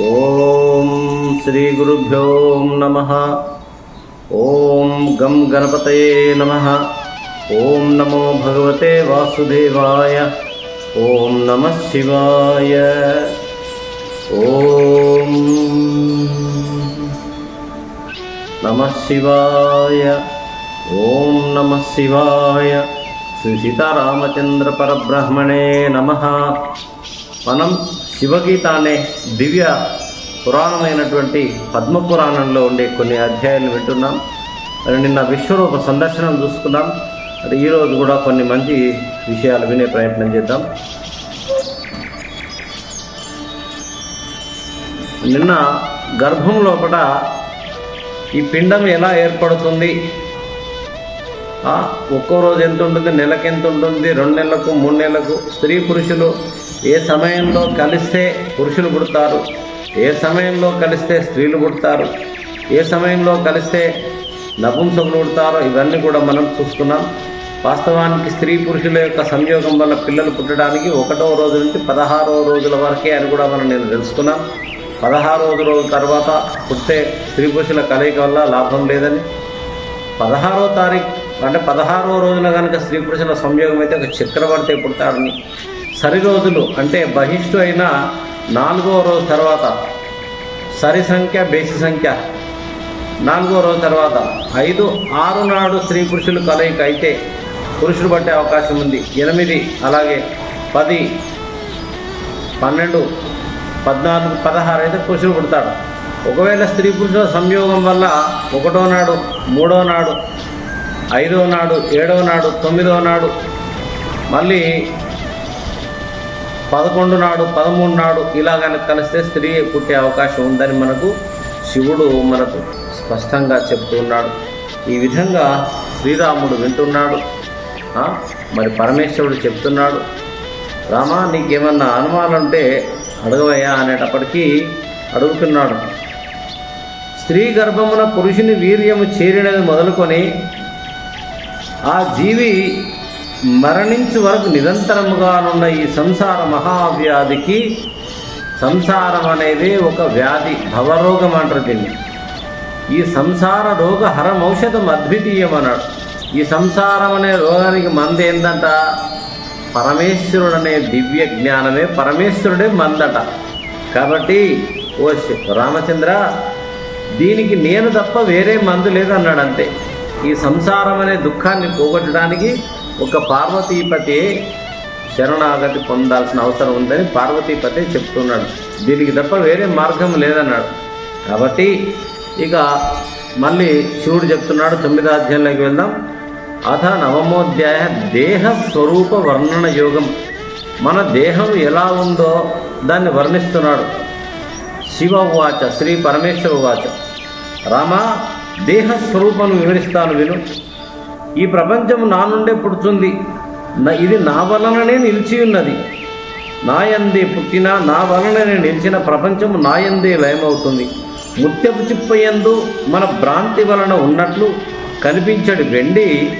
ఓం శ్రీ గురుభ్యో నమ. ఓం గం గణపతయే నమ. ఓం నమో భగవతే వాసుదేవాయ. ఓం నమ శివాయ. ఓం నమ శివాయ. ఓం నమ శివాయ. శ్రీ సీతారామచంద్ర పరబ్రహ్మణే నమ. మనం శివగీత అనే దివ్య పురాణమైనటువంటి పద్మపురాణంలో ఉండే కొన్ని అధ్యాయాలు వింటున్నాం. నిన్న విశ్వరూప సందర్శనం చూసుకున్నాం మరి ఈరోజు కూడా కొన్ని మంచి విషయాలు వినే ప్రయత్నం చేద్దాం. నిన్న గర్భం లోపల ఈ పిండం ఎలా ఏర్పడుతుంది? ఒక్కో రోజు ఎంత ఉంటుంది? నెలకు ఎంత ఉంటుంది? రెండు నెలలకు మూడు నెలలకు? స్త్రీ పురుషులు ఏ సమయంలో కలిస్తే పురుషులు పుడతారు? ఏ సమయంలో కలిస్తే స్త్రీలు పుడతారు? ఏ సమయంలో కలిస్తే నపుంసకులు పుడతారో? ఇవన్నీ కూడా మనం చూసుకున్నాం. వాస్తవానికి స్త్రీ పురుషుల యొక్క సంయోగం వల్ల పిల్లలు పుట్టడానికి ఒకటో రోజు నుంచి పదహారవ రోజుల వరకే అని కూడా మనం నేను తెలుసుకున్నాం. పదహారవ రోజు తర్వాత పుట్టే స్త్రీ పురుషుల కలయిక వల్ల లాభం లేదని. పదహారో తారీఖు అంటే పదహారో రోజున కనుక స్త్రీ పురుషుల సంయోగం అయితే ఒక చక్రవర్తి పుడతాడని సరి రోజులు అంటే బహిష్టు అయిన నాలుగో రోజు తర్వాత సరి సంఖ్య బేసి సంఖ్య. నాలుగో రోజు తర్వాత ఐదు ఆరు నాడు స్త్రీ పురుషులు కలయిక అయితే పురుషులు పట్టే అవకాశం ఉంది. ఎనిమిది అలాగే పది పన్నెండు పద్నాలుగు పదహారు అయితే పురుషులు పుడతాడు. ఒకవేళ స్త్రీ పురుషుల సంయోగం వల్ల ఒకటో నాడు మూడో నాడు ఐదో నాడు ఏడో నాడు తొమ్మిదో నాడు మళ్ళీ పదకొండు నాడు పదమూడు నాడు ఇలా కనుక కలిస్తే స్త్రీ పుట్టే అవకాశం ఉందని మనకు శివుడు మనకు స్పష్టంగా చెప్తున్నాడు ఈ విధంగా శ్రీరాముడు వింటున్నాడు. మరి పరమేశ్వరుడు చెప్తున్నాడు. రామా నీకేమన్నా అనుమానంటే అడగవయ్యా అనేటప్పటికీ అడుగుతున్నాడు. స్త్రీ గర్భమున పురుషుని వీర్యము చేరినది మొదలుకొని ఆ జీవి మరణించు వరకు నిరంతరముగానున్న ఈ సంసార మహావ్యాధికి సంసారం అనేది ఒక వ్యాధి భవరోగం అంటారు దీన్ని. ఈ సంసార రోగ హరం ఔషధం అద్వితీయం అన్నాడు ఈ సంసారం అనే రోగానికి మందు ఏందంట పరమేశ్వరుడు అనే దివ్య జ్ఞానమే పరమేశ్వరుడే మందట. కాబట్టి ఓ రామచంద్ర దీనికి నేను తప్ప వేరే మందు లేదన్నాడు అంతే ఈ సంసారం అనే దుఃఖాన్ని పోగొట్టడానికి ఒక పార్వతీపతి శరణాగతి పొందాల్సిన అవసరం ఉందని పార్వతీపతి చెప్తున్నాడు. దీనికి తప్ప వేరే మార్గం లేదన్నాడు. కాబట్టి ఇక మళ్ళీ శివుడు చెప్తున్నాడు తొమ్మిదో అధ్యాయంలోకి వెళ్దాం. అథ నవమోధ్యాయ దేహ స్వరూప వర్ణన యోగం. మన దేహం ఎలా ఉందో దాన్ని వర్ణిస్తున్నాడు. శివ ఉవాచ శ్రీ పరమేశ్వర ఉవాచ రామ దేహ స్వరూపం వివరిస్తాను విను. ఈ ప్రపంచం నా నుండే పుడుతుంది నా- ఇది నా వలననే నిలిచి ఉన్నది. నాయందే పుట్టిన నా వలననే నిలిచిన ప్రపంచం నాయందే లయమవుతుంది. ముత్యపు చిప్పయందు మన భ్రాంతి వలన ఉన్నట్లు కనిపించడు వెండి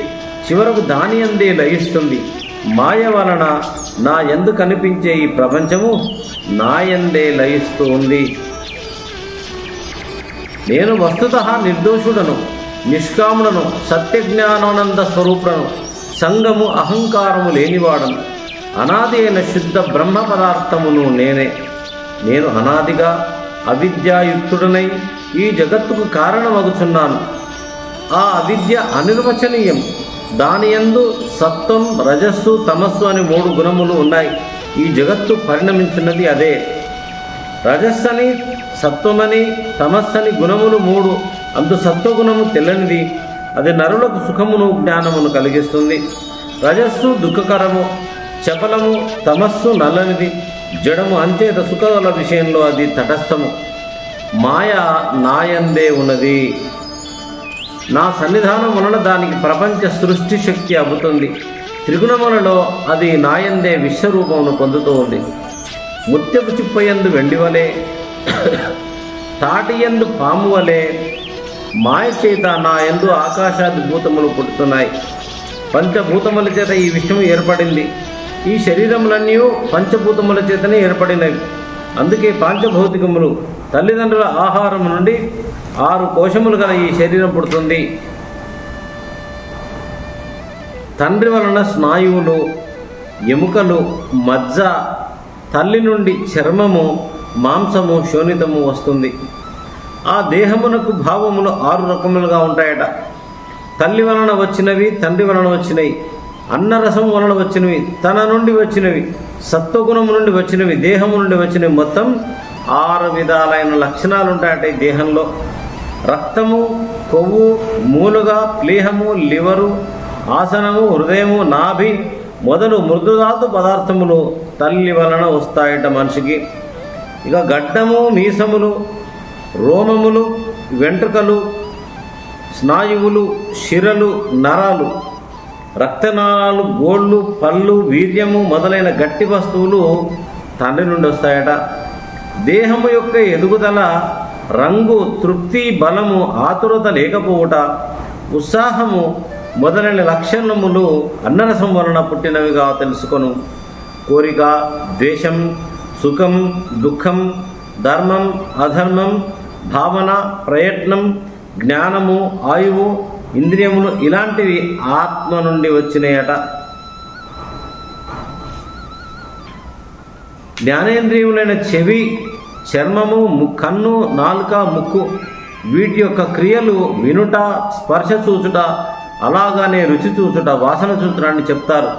చివరకు దాని అందే లయిస్తుంది. మాయ వలన నా ఎందు కనిపించే ఈ ప్రపంచము నాయందే లయిస్తూ ఉంది. నేను వస్తుత నిర్దోషుడను నిష్కాముడను సత్యజ్ఞానానంద స్వరూపుడను సంగము అహంకారము లేనివాడను. అనాది అయిన శుద్ధ బ్రహ్మ పదార్థమును నేనే. నేను అనాదిగా అవిద్యాయుక్తుడనై ఈ జగత్తుకు కారణమగుచున్నాను. ఆ అవిద్య అనిర్వచనీయం. దాని యందు సత్వం రజస్సు తమస్సు అని మూడు గుణములు ఉన్నాయి. ఈ జగత్తు పరిణమించినది అదే. రజస్సని సత్వమని తమస్సని గుణములు మూడు. అందు సత్వగుణము తెల్లనిది. అది నరులకు సుఖమును జ్ఞానమును కలిగిస్తుంది. రజస్సు దుఃఖకరము. చపలము తమస్సు నల్లనిది. జడము అంచేత సుఖముల విషయంలో అది తటస్థము. మాయ నాయందే ఉన్నది. నా సన్నిధానం వలన దానికి ప్రపంచ సృష్టి శక్తి అబ్బుతుంది. త్రిగుణములలో అది నాయందే విశ్వరూపమును పొందుతూ ఉంది ముత్యపు చిప్పయందు వెండివలే తాటియందు పాము వలె మాయ చేత నా ఎందు ఆకాశాది భూతములు పుట్టుతున్నాయి. పంచభూతముల చేత ఈ విషయం ఏర్పడింది. ఈ శరీరములన్నీ పంచభూతముల చేతనే ఏర్పడినవి. అందుకే పాంచభౌతికములు తల్లిదండ్రుల ఆహారం నుండి ఆరు కోశములు గల ఈ శరీరం పుడుతుంది. తండ్రి వలన స్నాయువులు ఎముకలు మజ్జ తల్లి నుండి చర్మము మాంసము శోణితము వస్తుంది. ఆ దేహమునకు భావములు ఆరు రకములుగా ఉంటాయట. తల్లి వలన వచ్చినవి తండ్రి వలన వచ్చినవి అన్నరసం వలన వచ్చినవి తన నుండి వచ్చినవి సత్వగుణము నుండి వచ్చినవి దేహము నుండి వచ్చినవి మొత్తం ఆరు విధాలైన లక్షణాలు ఉంటాయట ఈ దేహంలో. రక్తము కొవ్వు మూలుగా ప్లీహము లివరు ఆసనము హృదయము నాభి మొదలు మృదుధాతు పదార్థములు తల్లి వలన వస్తాయట మనిషికి. ఇక గడ్డము మీసములు రోమములు వెంట్రుకలు స్నాయువులు శిరలు నరాలు రక్తనాళాలు గోళ్ళు పళ్ళు వీర్యము మొదలైన గట్టి వస్తువులు తండ్రి నుండి వస్తాయట. దేహము యొక్క ఎదుగుదల రంగు తృప్తి బలము ఆతురత లేకపోవుట ఉత్సాహము మొదలైన లక్షణములు అన్నరసం వలన పుట్టినవిగా తెలుసుకొను. కోరిక ద్వేషం సుఖం దుఃఖం ధర్మం అధర్మం భావన ప్రయత్నం జ్ఞానము ఆయువు ఇంద్రియములు ఇలాంటివి ఆత్మ నుండి వచ్చినాయట. జ్ఞానేంద్రియములైన చెవి చర్మము కన్ను నాలుక ముక్కు వీటి యొక్క క్రియలు వినుట స్పర్శ చూచుట అలాగానే రుచి చూచుట వాసన చూచుట అని చెప్తారు.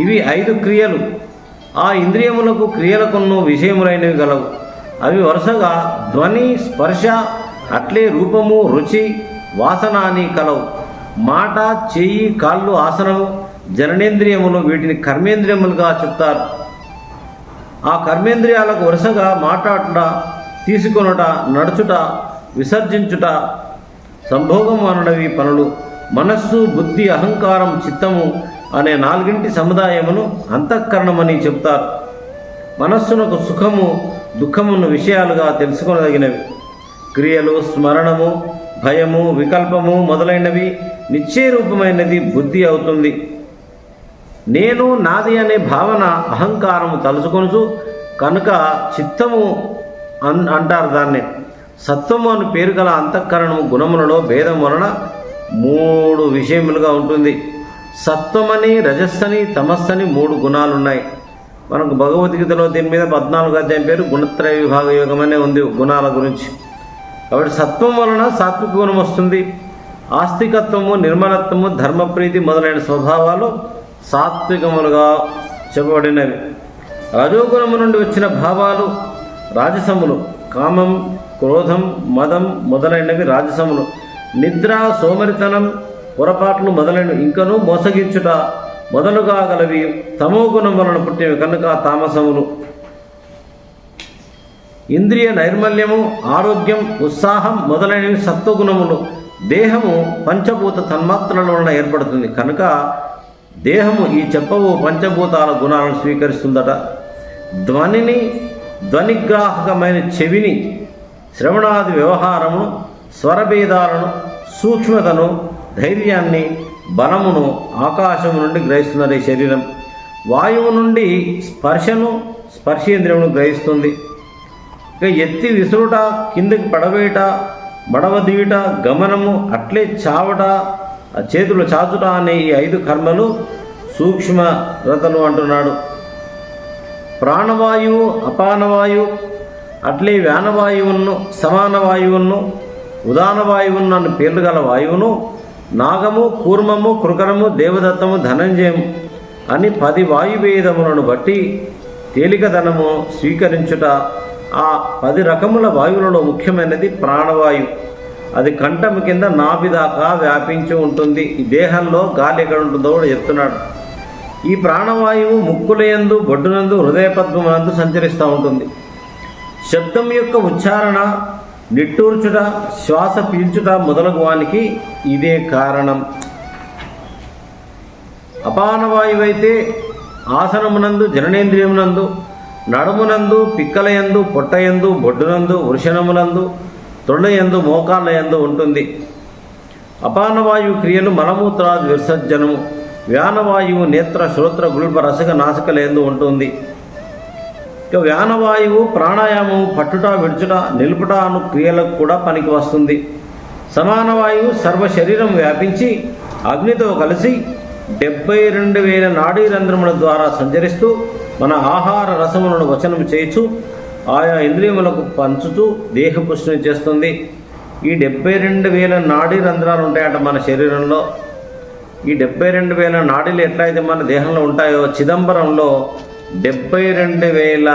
ఇవి ఐదు క్రియలు. ఆ ఇంద్రియములకు క్రియలకున్నో విషయములైనవి గలవు. అవి వరుసగా ధ్వని స్పర్శ అట్లే రూపము రుచి వాసన అని కలవు. మాట చెయ్యి కాళ్ళు ఆసనము జననేంద్రియములు వీటిని కర్మేంద్రియములుగా చెప్తారు. ఆ కర్మేంద్రియాలకు వరుసగా మాట్లాడుట తీసుకొనుట నడుచుట విసర్జించుట సంభోగం అనడవి పనులు. మనస్సు బుద్ధి అహంకారం చిత్తము అనే నాలుగింటి సముదాయమును అంతఃకరణమని చెప్తారు. మనస్సునకు సుఖము దుఃఖమును విషయాలుగా తెలుసుకొనదగినవి. క్రియలు స్మరణము భయము వికల్పము మొదలైనవి నిశ్చయరూపమైనది బుద్ధి అవుతుంది. నేను నాది అనే భావన అహంకారము తలుచుకొనుచు కనుక చిత్తము అన్ అంటారు దాన్ని. సత్వము అని పేరు గల అంతఃకరణము గుణములలో భేదం వలన మూడు విషయములుగా ఉంటుంది. సత్వమని రజస్సని తమస్సని మూడు గుణాలు ఉన్నాయి మనకు భగవద్గీతలో దీని మీద పద్నాలుగు అధ్యాయం పేరు గుణత్రయ విభాగ యోగమనే ఉంది గుణాల గురించి. కాబట్టి సత్వం వలన సాత్విక గుణం వస్తుంది. ఆస్తికత్వము నిర్మలత్వము ధర్మప్రీతి మొదలైన స్వభావాలు సాత్వికములుగా చెప్పబడినవి. రజోగుణము నుండి వచ్చిన భావాలు రాజసములు. కామం క్రోధం మదం మొదలైనవి రాజసములు. నిద్ర సోమరితనం పొరపాట్లు మొదలైనవి ఇంకనూ మోసగించుట మొదలుగా గలవి. తమో గుణం వలన పుట్టినవి కనుక తామసములు. ఇంద్రియ నైర్మల్యము ఆరోగ్యం ఉత్సాహం మొదలైనవి సత్వగుణములు. దేహము పంచభూత తన్మాత్రల వలన ఏర్పడుతుంది కనుక దేహము ఈ చెప్పవు పంచభూతాల గుణాలను స్వీకరిస్తుందట. ధ్వనిని ధ్వనిగ్రాహకమైన చెవిని శ్రవణాది వ్యవహారము స్వరభేదాలను సూక్ష్మతను ధైర్యాన్ని బలమును ఆకాశము నుండి గ్రహిస్తున్నది శరీరం. వాయువు నుండి స్పర్శను స్పర్శేంద్రియమును గ్రహిస్తుంది. ఇక ఎత్తి విసురుట కిందకి పడవేయట మడవదీయుట గమనము అట్లే చావట చేతులు చాచుట అనే ఈ ఐదు కర్మలు సూక్ష్మరతలు అంటున్నాడు. ప్రాణవాయువు అపానవాయువు అట్లే వ్యానవాయువును సమాన వాయువును ఉదాన వాయువును అన్న పేర్లు గల వాయువును నాగము కూర్మము కృకరము దేవదత్తము ధనంజయం అని పది వాయువేదములను బట్టి తేలికధనము స్వీకరించుట ఆ పది రకముల వాయువులలో ముఖ్యమైనది ప్రాణవాయువు అది కంఠము కింద నాభి దాకా వ్యాపించి ఉంటుంది. ఈ దేహంలో గాలి ఎక్కడ ఉంటుందో కూడా చెప్తున్నాడు. ఈ ప్రాణవాయువు ముక్కులయందు బొడ్డునందు హృదయ పద్మనందు సంచరిస్తూ ఉంటుంది. శబ్దం యొక్క ఉచ్చారణ నిట్టూర్చుట శ్వాస పీల్చుట మొదలగు వానికి ఇదే కారణం. అపానవాయువైతే ఆసనమునందు జననేంద్రియమునందు నడుమునందు పిక్కలయందు పొట్టయందు బొడ్డునందు వృషణమునందు తొడయందు మోకాళ్ళయందు ఉంటుంది. అపానవాయు క్రియలు మలమూత్రాది విసర్జనము. వ్యానవాయువు నేత్ర శ్రోత్ర గుల్ప రసక నాసికలేందు ఉంటుంది. ఇక వ్యానవాయువు ప్రాణాయామం పట్టుట విడుచుట నిలుపుట అను క్రియలకు కూడా పనికి వస్తుంది. సమాన వాయువు సర్వ శరీరం వ్యాపించి అగ్నితో కలిసి డెబ్బై రెండు వేల నాడీ రంధ్రముల ద్వారా సంచరిస్తూ మన ఆహార రసములను వచనం చేయుచు ఆయా ఇంద్రియములకు పంచుతూ దేహపుష్టిని చేస్తుంది. ఈ డెబ్బై రెండు వేల నాడీ రంధ్రాలు ఉంటాయట మన శరీరంలో. ఈ డెబ్బై రెండు వేల నాడీలు ఎట్లయితే మన దేహంలో ఉంటాయో చిదంబరంలో డెబ్బై రెండు వేల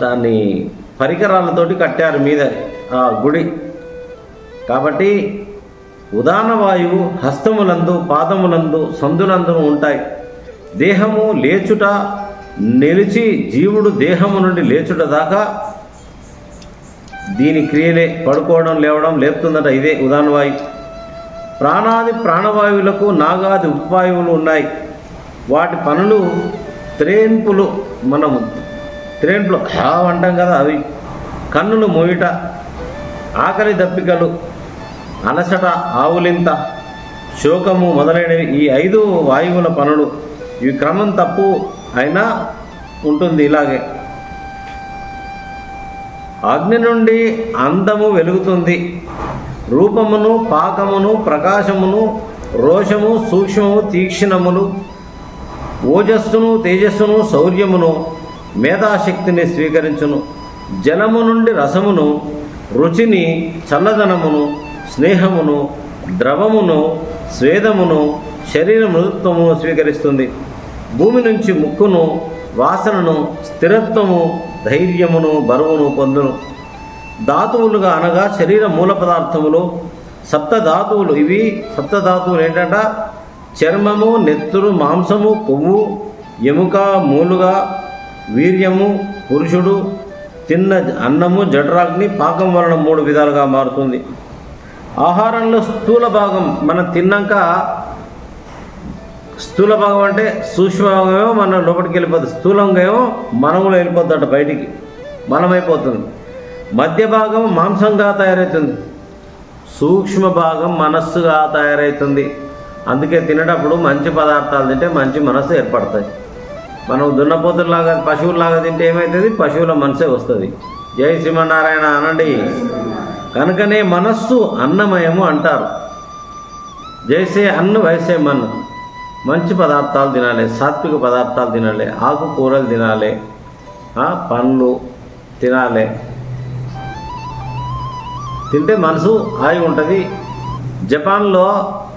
దాని పరికరాలతోటి కట్టారు మీద ఆ గుడి. కాబట్టి ఉదాహరణ వాయువు హస్తములందు పాదములందు సందులందును ఉంటాయి. దేహము లేచుట నిలిచి జీవుడు దేహము నుండి లేచుట దాకా దీని క్రియలే. పడుకోవడం లేవడం లేపుతుందట ఇదే ఉదాహరణ వాయువు. ప్రాణాది ప్రాణవాయువులకు నాగాది ఉపవాయువులు ఉన్నాయి. వాటి పనులు త్రేన్పులు మనము త్రేన్పులు ఆ అంటాం కదా అవి. కన్నులు మోయుట ఆకలి దప్పికలు అలసట ఆవులింత శోకము మొదలైనవి ఈ ఐదు వాయువుల పనులు. ఇవి క్రమం తప్పు అయినా ఉంటుంది ఇలాగే. అగ్ని నుండి అందము వెలుగుతుంది. రూపమును పాకమును ప్రకాశమును రోషము సూక్ష్మము తీక్షణములు ఓజస్సును తేజస్సును శౌర్యమును మేధాశక్తిని స్వీకరించును. జలము నుండి రసమును రుచిని చల్లదనమును స్నేహమును ద్రవమును స్వేదమును శరీర మృదుత్వమును స్వీకరిస్తుంది. భూమి నుంచి ముక్కును వాసనను స్థిరత్వము ధైర్యమును బరువును పొందును. ధాతువులుగా అనగా శరీర మూల పదార్థములు. సప్త ధాతువులు ఇవి. సప్త ధాతువులు చర్మము నెత్తురు మాంసము కొవ్వు ఎముక మూలుగా వీర్యము పురుషుడు తిన్న అన్నము జఠరాగ్ని పాకం వలన మూడు విధాలుగా మారుతుంది. ఆహారంలో స్థూల భాగం మనం తిన్నాక స్థూల భాగం అంటే సూక్ష్మభాగమేమో మన లోపలికి వెళ్ళిపోతుంది స్థూలంగా ఏమో మనములో వెళ్ళిపోతుందట బయటికి మనమైపోతుంది. మధ్య భాగం మాంసంగా తయారవుతుంది సూక్ష్మ భాగం మనస్సుగా తయారవుతుంది. అందుకే తినేటప్పుడు మంచి పదార్థాలు తింటే మంచి మనసు ఏర్పడుతుంది మనం దున్నపోతుల్లాగా పశువుల్లాగా తింటే ఏమవుతుంది పశువుల మనసే వస్తుంది. జై శ్రీమన్నారాయణ అనండి. కనుకనే మనస్సు అన్నమయము అంటారు. జైసే అన్న వయసే మన్ను. మంచి పదార్థాలు తినాలి సాత్విక పదార్థాలు తినాలి ఆకుకూరలు తినాలి పండ్లు తినాలి. తింటే మనసు హాయి ఉంటుంది జపాన్లో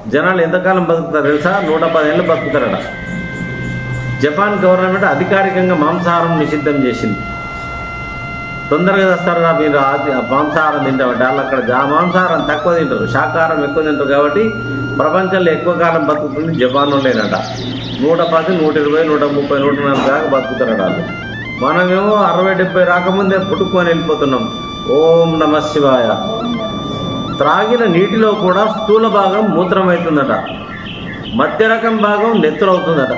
జనాలు ఎంతకాలం బతుకుతారు తెలుసా? నూట పదేళ్ళు బతుకుతారట. జపాన్ గవర్నమెంట్ అధికారికంగా మాంసాహారం నిషిద్ధం చేసింది. తొందరగా తెస్తారా మీరు? మాంసాహారం తింటామంటే వాళ్ళు అక్కడ మాంసాహారం తక్కువ తింటారు. శాకాహారం ఎక్కువ తింటారు కాబట్టి ప్రపంచంలో ఎక్కువ కాలం బతుకుతుంది జపాన్లో లేనట నూట పది నూట ఇరవై నూట ముప్పై నూట నలభై దాకా బతుకుతారట వాళ్ళు. మనమేమో అరవై డెబ్బై రాకముందే పుట్టుకొని వెళ్ళిపోతున్నాం. ఓం నమ శివాయ. త్రాగిన నీటిలో కూడా స్థూల భాగం మూత్రమవుతుందట. మధ్య రకం భాగం నెత్తులవుతుందట.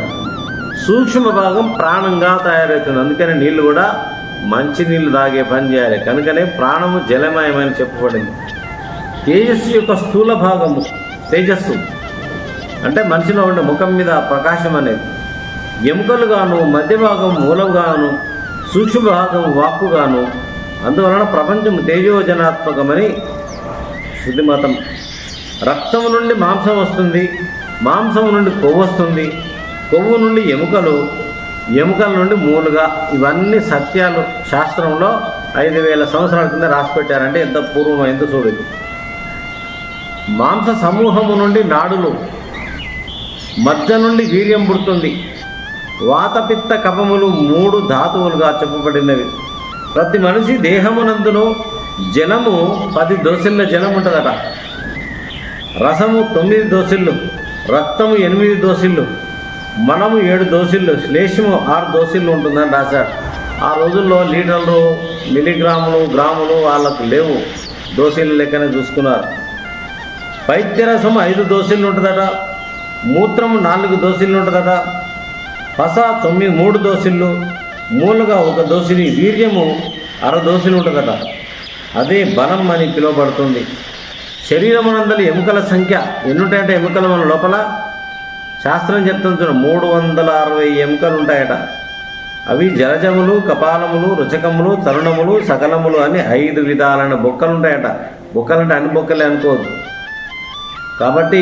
సూక్ష్మ భాగం ప్రాణంగా తయారవుతుంది. అందుకని నీళ్ళు కూడా మంచి నీళ్ళు తాగే పని చేయాలి. కనుకనే ప్రాణము జలమయమని చెప్పబడింది తేజస్సు యొక్క స్థూల భాగము తేజస్సు. అంటే మనిషిలో ఉండే ముఖం మీద ప్రకాశం అనేది. ఎముకలుగాను మధ్య భాగం మూలంగాను సూక్ష్మ భాగం వాక్కుగాను. అందువలన ప్రపంచం తేజోజనాత్మకమని శుద్ధిమతం రక్తం నుండి మాంసం వస్తుంది మాంసం నుండి కొవ్వు వస్తుంది కొవ్వు నుండి ఎముకలు ఎముకల నుండి మూలుగా ఇవన్నీ సత్యాలు శాస్త్రంలో ఐదు వేల సంవత్సరాల కింద రాసి పెట్టారంటే ఎంత పూర్వం ఎంత చూడదు మాంస సమూహము నుండి నాడులు మధ్య నుండి వీర్యం పుడుతుంది. వాతపిత్త కపములు మూడు ధాతువులుగా చెప్పబడినవి. ప్రతి మనిషి దేహమునందును జనము పది దోసిళ్ళ జనం ఉంటుందట. రసము తొమ్మిది దోసిళ్ళు రక్తము ఎనిమిది దోసిళ్ళు మనము ఏడు దోసిళ్ళు శ్లేషము ఆరు దోసిళ్ళు ఉంటుందని రాశాడు ఆ రోజుల్లో లీటర్లు మిలిగ్రాములు గ్రాములు వాళ్ళకు లేవు. దోసిళ్ళ లెక్కనే చూసుకున్నారు. పైత్యరసం ఐదు దోసిళ్ళు ఉంటుందట మూత్రం నాలుగు దోసిళ్ళు ఉంటుందట పస తొమ్మిది మూడు దోసిళ్ళు మూలుగా ఒక దోసిని వీర్యము అర దోసిలు ఉంటుందట. అదే బలం అని పిలువబడుతుంది. శరీరమునందలి ఎముకల సంఖ్య ఎన్నుంటాయంటే ఎముకల మన లోపల? శాస్త్రం చెప్తుంది మూడు వందల అరవై ఎముకలు ఉంటాయట అవి జలజములు కపాలములు రుచకములు తరుణములు సకలములు అని ఐదు విధాలైన బొక్కలు ఉంటాయట బొక్కలంటే అన్ని బొక్కలే అనుకోవద్దు. కాబట్టి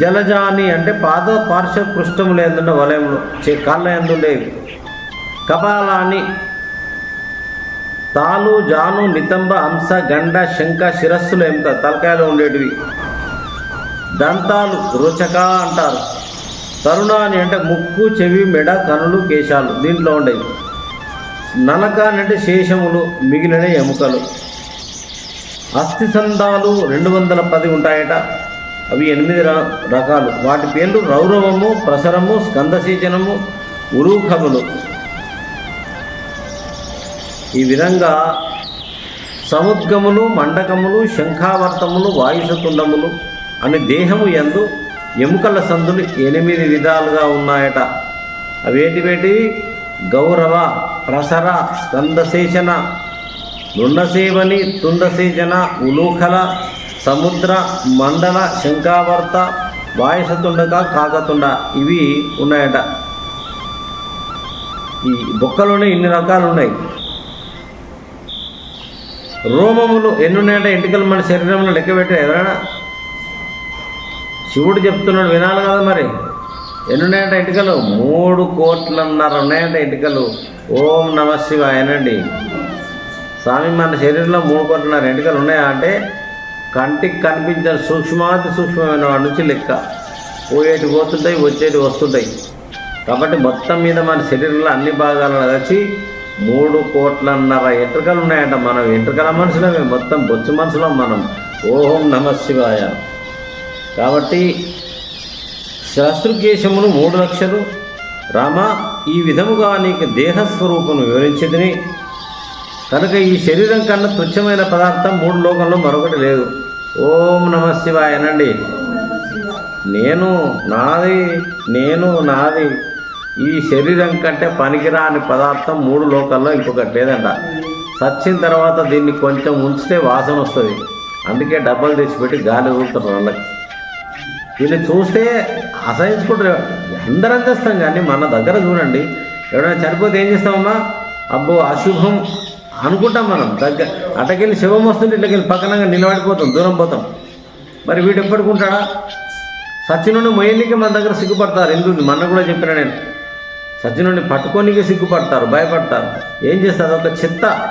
జలజాని అంటే పాద పార్శ్వ పృష్ఠములు ఎందున్న వలయములు చే కాళ్ళ ఎందుండేవి కపాలాన్ని తాలు జాను నితంబ అంశ గండ శంఖ శిరస్సులు ఎంత తలకాయలు ఉండేటివి. దంతాలు రుచక అంటారు. తరుణాని అంటే ముక్కు చెవి మెడ కనులు కేశాలు దీంట్లో ఉండేవి. నలక అని అంటే శేషములు మిగిలిన ఎముకలు. అస్థిసంధాలు రెండు వందల పది ఉంటాయట. అవి ఎనిమిది రకాలు. వాటి పేర్లు రౌరవము ప్రసరము స్కందసీచనము ఉరూఖములు. ఈ విధంగా సముద్గములు మండకములు శంఖావర్తములు వాయుసతుండములు అని దేహము ఎందు ఎముకల సందులు ఎనిమిది విధాలుగా ఉన్నాయట. అవేటివేటివి గౌరవ ప్రసర స్కందశేషణ నున్నసేవని తుండసేచన ఉలూఖల సముద్ర మండల శంఖావర్త వాయుసతుండక కాకతుండ ఇవి ఉన్నాయట. ఈ బొక్కలోనే ఇన్ని రకాలు ఉన్నాయి రోమములు ఎన్నున్నాయంటే ఎంటికలు మన శరీరంలో లెక్క పెట్టారు. ఎవరైనా? శివుడు చెప్తున్నాడు వినాలి కదా మరి. ఎన్ని ఎంటికలు? మూడు కోట్లన్నర ఉన్నాయంట ఎంటికలు. ఓం నమ శివాయనండి స్వామి మన శరీరంలో మూడు కోట్లన్నర ఎంటికలు ఉన్నాయా అంటే కంటికి కనిపించిన సూక్ష్మాతి సూక్ష్మమైన వాడి నుంచి లెక్క. పోయేటి పోతుంటాయి వచ్చేటి వస్తుంటాయి. కాబట్టి మొత్తం మీద మన శరీరంలో అన్ని భాగాలను వచ్చి మూడు కోట్లన్నర ఎంట్రుకలు ఉన్నాయంట మనం. ఎంట్రుకల మనుషులమే మొత్తం బొచ్చు మనుషులం మనం. ఓం నమ శివాయ. కాబట్టి శస్త్రుకేశములు మూడు లక్షలు రామ ఈ విధముగా నీకు దేహస్వరూపము వివరించదని కనుక ఈ శరీరం కన్నా తుచ్చమైన పదార్థం మూడు లోకంలో మరొకటి లేదు. ఓం నమ శివాయ అనండి. నేను నాది నేను నాది ఈ శరీరం కంటే పనికిరాని పదార్థం మూడు లోకాల్లో ఇంకొకటి లేదంట. చచ్చిన తర్వాత దీన్ని కొంచెం ఉంచితే వాసన వస్తుంది. అందుకే డబ్బలు తెచ్చిపెట్టి గాలి ఊరుతారు వాళ్ళకి దీన్ని చూస్తే అసహించుకుంటారు. అందరం తెస్తాం కానీ మన దగ్గర చూడండి. ఎవరైనా చనిపోతే ఏం చేస్తామమ్మా అబ్బో అశుభం అనుకుంటాం మనం. దగ్గర అటకెళ్ళి శివం వస్తుంటే ఇట్లకెళ్ళి పక్కనంగా నిలబడిపోతాం దూరం పోతాం. మరి వీడు ఎప్పటికుంటాడా సచ్చినుండి మొయ్యనికి మన దగ్గర సిగ్గుపడతారు. ఎందుకు? మన కూడా చెప్పిన నేను. సజ్జనుడిని పట్టుకోనికే సిగ్గుపడతారు భయపడతారు. ఏం చేస్తారు? ఒక చెత్త.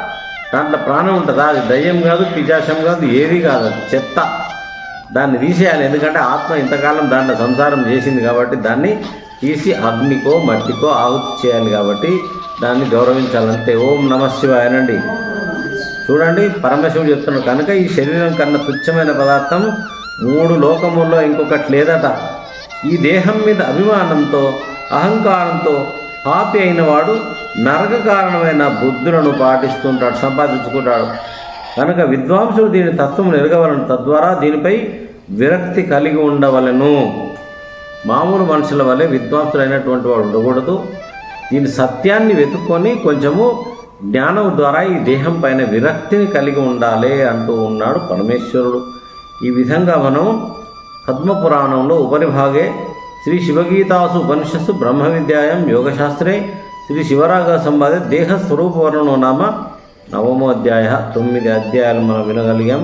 దాంట్లో ప్రాణం ఉంటుందా. అది దయ్యం కాదు పిజాశం కాదు ఏది కాదు అది చెత్త. దాన్ని తీసేయాలి. ఎందుకంటే ఆత్మ ఇంతకాలం దాంట్లో సంసారం చేసింది కాబట్టి దాన్ని తీసి అగ్నికో మట్టికో ఆహుతి చేయాలి కాబట్టి దాన్ని గౌరవించాలంటే ఓం నమ శివాయనండి చూడండి పరమశివుడు చెప్తున్నాడు కనుక ఈ శరీరం కన్నా తుచ్చమైన పదార్థం మూడు లోకముల్లో ఇంకొకటి లేదట. ఈ దేహం మీద అభిమానంతో అహంకారంతో పాపి అయినవాడు నరక కారణమైన బుద్ధులను పాటిస్తుంటాడు సంపాదించుకుంటాడు. కనుక విద్వాంసుడు దీని తత్వం ఎరగవలను తద్వారా దీనిపై విరక్తి కలిగి ఉండవలను. మామూలు మనుషుల వల్లే విద్వాంసులైనటువంటి వాడు ఉండకూడదు. దీని సత్యాన్ని వెతుక్కొని కొంచెము జ్ఞానం ద్వారా ఈ దేహం పైన విరక్తిని కలిగి ఉండాలి అంటూ ఉన్నాడు పరమేశ్వరుడు. ఈ విధంగా మనం పద్మపురాణంలో ఉపరిభాగే శ్రీ శివగీతాసు ఉపనిషత్తు బ్రహ్మ విద్యాయం యోగశాస్త్రే శ్రీ శివరాగ సంవాదే దేహ స్వరూప వర్ణనో నామ నవమో అధ్యాయ తొమ్మిది అధ్యాయాలు మనం వినగలిగాం.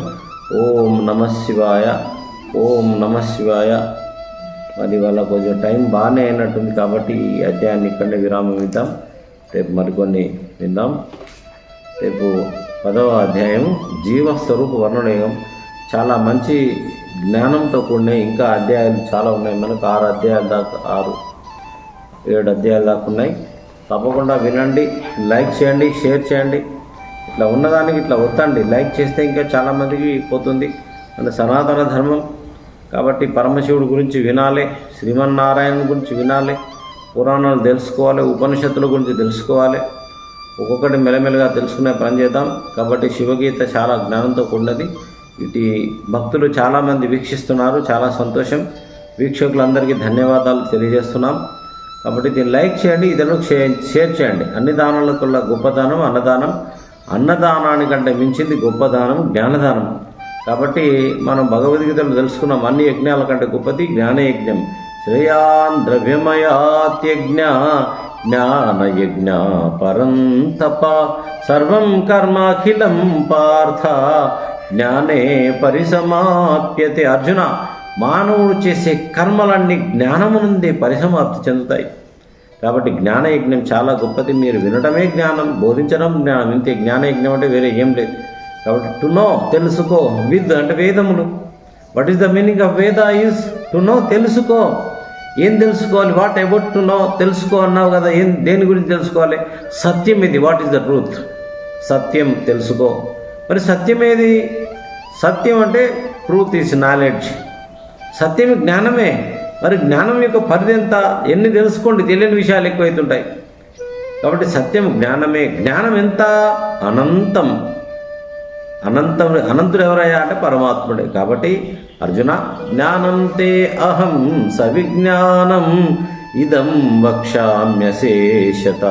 ఓం నమ శివాయ ఓం నమ శివాయ. మరి వాళ్ళ కొంచెం టైం బాగానే అయినట్టుంది కాబట్టి ఈ అధ్యాయాన్ని ఇక్కడనే విరామం ఇద్దాం. రేపు మరికొన్ని విందాం. రేపు పదవ అధ్యాయం జీవస్వరూప వర్ణనయోగం. చాలా మంచి జ్ఞానంతో కూడిన ఇంకా అధ్యాయాలు చాలా ఉన్నాయి. మనకు ఆరు అధ్యాయాలు దాకా ఆరు ఏడు అధ్యాయాలు దాకా ఉన్నాయి. తప్పకుండా వినండి లైక్ చేయండి షేర్ చేయండి. ఇట్లా ఉన్నదానికి ఇట్లా వద్దండి. లైక్ చేస్తే ఇంకా చాలామందికి పోతుంది. అంటే సనాతన ధర్మం. కాబట్టి పరమశివుడి గురించి వినాలి శ్రీమన్నారాయణ గురించి వినాలి పురాణాలు తెలుసుకోవాలి ఉపనిషత్తుల గురించి తెలుసుకోవాలి. ఒక్కొక్కటి మెల్లమెల్లగా తెలుసుకునే పని చేద్దాం. కాబట్టి శివగీత చాలా జ్ఞానంతో కూడినది. ఇటు భక్తులు చాలామంది వీక్షిస్తున్నారు. చాలా సంతోషం. వీక్షకులందరికీ ధన్యవాదాలు తెలియజేస్తున్నాం. కాబట్టి దీన్ని లైక్ చేయండి ఇతరులకు షేర్ షేర్ చేయండి. అన్ని దానాలకుల్లా గొప్పదానం అన్నదానం. అన్నదానానికంటే మించింది గొప్పదానం జ్ఞానదానం. కాబట్టి మనం భగవద్గీతను తెలుసుకున్నాం అన్ని యజ్ఞాల కంటే గొప్పది జ్ఞానయజ్ఞం. శ్రేయాన్ ద్రవ్యమయాత్యజ్ఞ జ్ఞానయజ్ఞ పరంతప సర్వం కర్మాఖిలం పార్థ జ్ఞానే పరిసమాప్యతే. అర్జున మానవుడు చేసే కర్మలన్నీ జ్ఞానమునందే పరిసమాప్తి చెందుతాయి. కాబట్టి జ్ఞానయజ్ఞం చాలా గొప్పది. మీరు వినడమే జ్ఞానం బోధించడం జ్ఞానం. ఇంతే జ్ఞానయజ్ఞం అంటే వేరే ఏం లేదు. కాబట్టి టు నో తెలుసుకో విద్ అంటే వేదములు. What is the meaning of Veda is to know తెలుసుకో. ఏం తెలుసుకోవాలి? వాట్ అబౌట్ టు నో తెలుసుకో అన్నావు కదా ఏం దేని గురించి తెలుసుకోవాలి? సత్యం ఇది. వాట్ ఈస్ ద ట్రూత్ సత్యం తెలుసుకో. మరి సత్యం ఏది సత్యం అంటే ట్రూత్ ఈజ్ నాలెడ్జ్ సత్యం జ్ఞానమే. మరి జ్ఞానం యొక్క పరిధి ఎంత? ఎన్ని తెలుసుకోండి? తెలియని విషయాలు ఎక్కువైతుంటాయి. కాబట్టి సత్యం జ్ఞానమే. జ్ఞానం ఎంత? అనంతం. అనంతం అనంతుడు ఎవరయ్యా అంటే పరమాత్ముడే. కాబట్టి అర్జున జ్ఞానంతే అహం సవిజ్ఞానం ఇదం వక్ష్యామ్యశేషత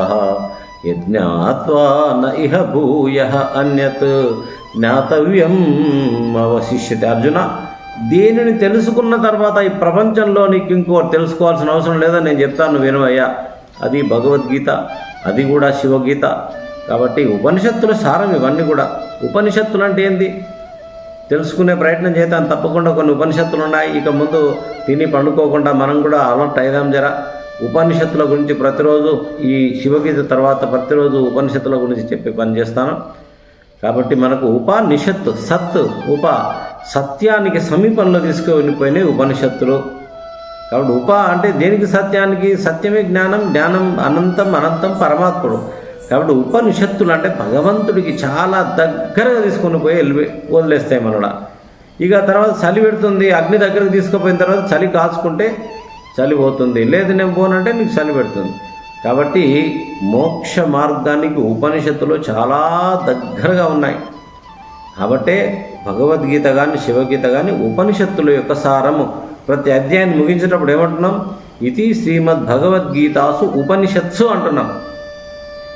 యజ్ఞాత్వా న ఇహ భూయ అన్యత్. జ్ఞాతవ్యం అవశిష్యతే. అర్జున దేనిని తెలుసుకున్న తర్వాత ఈ ప్రపంచంలో నీకు ఇంకో తెలుసుకోవాల్సిన అవసరం లేదని నేను చెప్తాను వినవయ్యా. అది భగవద్గీత అది కూడా శివగీత. కాబట్టి ఉపనిషత్తుల సారం ఇవన్నీ కూడా. ఉపనిషత్తులు అంటే ఏంది? తెలుసుకునే ప్రయత్నం చేద్దాం తప్పకుండా కొన్ని ఉపనిషత్తులు ఉన్నాయి. ఇక ముందు తిని పండుకోకుండా మనం కూడా అలర్ట్ అయిదాం జర. ఉపనిషత్తుల గురించి ప్రతిరోజు ఈ శివగీత తర్వాత ప్రతిరోజు ఉపనిషత్తుల గురించి చెప్పి పని చేస్తాను. కాబట్టి మనకు ఉపనిషత్తు సత్ ఉప సత్యానికి సమీపంలో తీసుకువెళ్ళిపోయినాయి ఉపనిషత్తులు. కాబట్టి ఉప అంటే దేనికి సత్యానికి? సత్యమే జ్ఞానం జ్ఞానం అనంతం అనంతం పరమాత్ముడు. కాబట్టి ఉపనిషత్తులు అంటే భగవంతుడికి చాలా దగ్గరగా తీసుకొని పోయి వెళ్ళి వదిలేస్తాయి మనడ. ఇక తర్వాత చలి పెడుతుంది అగ్ని దగ్గరకు తీసుకుపోయిన తర్వాత చలి కాచుకుంటే చలి పోతుంది లేదు నేను పోనంటే నీకు చలి పెడుతుంది. కాబట్టి మోక్ష మార్గానికి ఉపనిషత్తులు చాలా దగ్గరగా ఉన్నాయి. కాబట్టే భగవద్గీత కానీ శివగీత కానీ ఉపనిషత్తుల యొక్క సారము. ప్రతి అధ్యాయాన్ని ముగించేటప్పుడు ఏమంటున్నాం? ఇది శ్రీమద్ భగవద్గీతాసు ఉపనిషత్సు అంటున్నాం.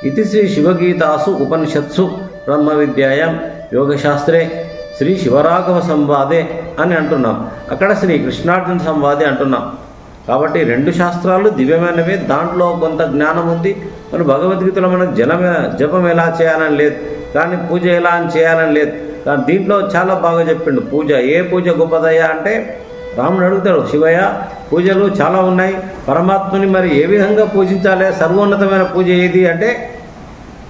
ఇది శ్రీ శివగీతాసు ఉపనిషత్సు బ్రహ్మ విద్యాయం యోగశాస్త్రే శ్రీ శివరాఘవ సంవాదే అని అంటున్నాం. అక్కడ శ్రీ కృష్ణార్జున సంవాదే అంటున్నాం. కాబట్టి రెండు శాస్త్రాలు దివ్యమైనవి. దాంట్లో కొంత జ్ఞానం ఉంది. మరి భగవద్గీతలో మనకు జనమే జపం ఎలా చేయాలని లేదు. కానీ పూజ ఎలా అని చేయాలని లేదు. కానీ దీంట్లో చాలా బాగా చెప్పిండు. పూజ ఏ పూజ గొప్పదయ్యా అంటే రాముడు అడుగుతాడు శివయ్య పూజలు చాలా ఉన్నాయి. పరమాత్మని మరి ఏ విధంగా పూజించాలి? సర్వోన్నతమైన పూజ ఏది? అంటే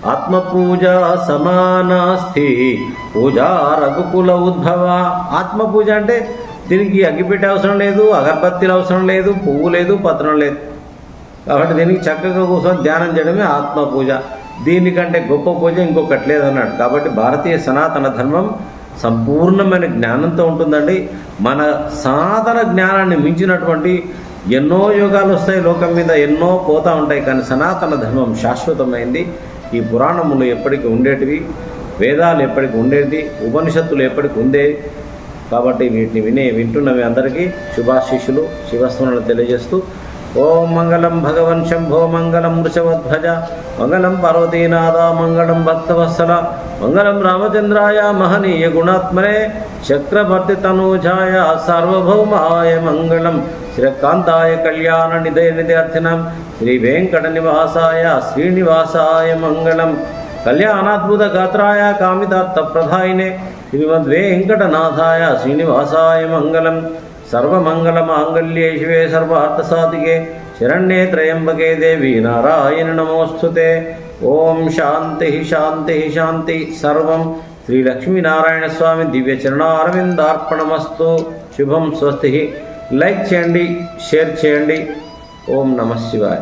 ఆత్మపూజ సమానాస్తి. పూజ రఘుకుల ఉద్భవ. ఆత్మపూజ అంటే దీనికి అగ్గిపెట్టే అవసరం లేదు అగరబత్తీలు అవసరం లేదు పువ్వు లేదు పత్రం లేదు. కాబట్టి దీనికి చక్కగా కూర్చొని ధ్యానం చేయడమే ఆత్మ పూజ. దీనికంటే గొప్ప పూజ ఇంకొకటి లేదన్నాడు. కాబట్టి భారతీయ సనాతన ధర్మం సంపూర్ణమైన జ్ఞానంతో ఉంటుందండి. మన సనాతన జ్ఞానాన్ని మించినటువంటి ఎన్నో యోగాలు వస్తాయి లోకం మీద ఎన్నో పోతూ ఉంటాయి. కానీ సనాతన ధర్మం శాశ్వతమైంది. ఈ పురాణములు ఎప్పటికీ ఉండేటివి వేదాలు ఎప్పటికి ఉండేది ఉపనిషత్తులు ఎప్పటికి ఉండే కాబట్టి వీటిని వినే వింటున్న మీ అందరికీ శుభాశిష్యులు శివస్మరణలు తెలియజేస్తూ ఓం మంగళం భగవన్ శంభో మంగళం వృషవధ్వజ మంగళం పార్వతీనాథ మంగళం భక్తవత్సల మంగళం రామచంద్రాయ మహనీయ గుణాత్మనే చక్రవర్తి తనూజాయ సార్వభౌమాయ మంగళం శ్రీకాంతాయ కళ్యాణ నిధయ నిదయార్థినం శ్రీ వెంకట నివాసాయ శ్రీనివాసాయ మంగళం కళ్యాణాద్భుత గాత్రాయ కామితార్థ ప్రధాయినే శ్రీమద్వేంకటనాథాయ శ్రీనివాసాయ మంగళం సర్వమంగళ మాంగళ్యే శివే సర్వార్థసాధికే శరణ్యే త్రయంబకే దేవి నారాయణ నమోస్తుతే ఓం శాంతి శాంతి శాంతి సర్వం శ్రీ లక్ష్మీనారాయణ స్వామి దివ్య చరణారవిందార్పణమస్తు శుభం స్వస్తి లైక్ చేయండి షేర్ చేయండి। ఓం నమ శివాయ।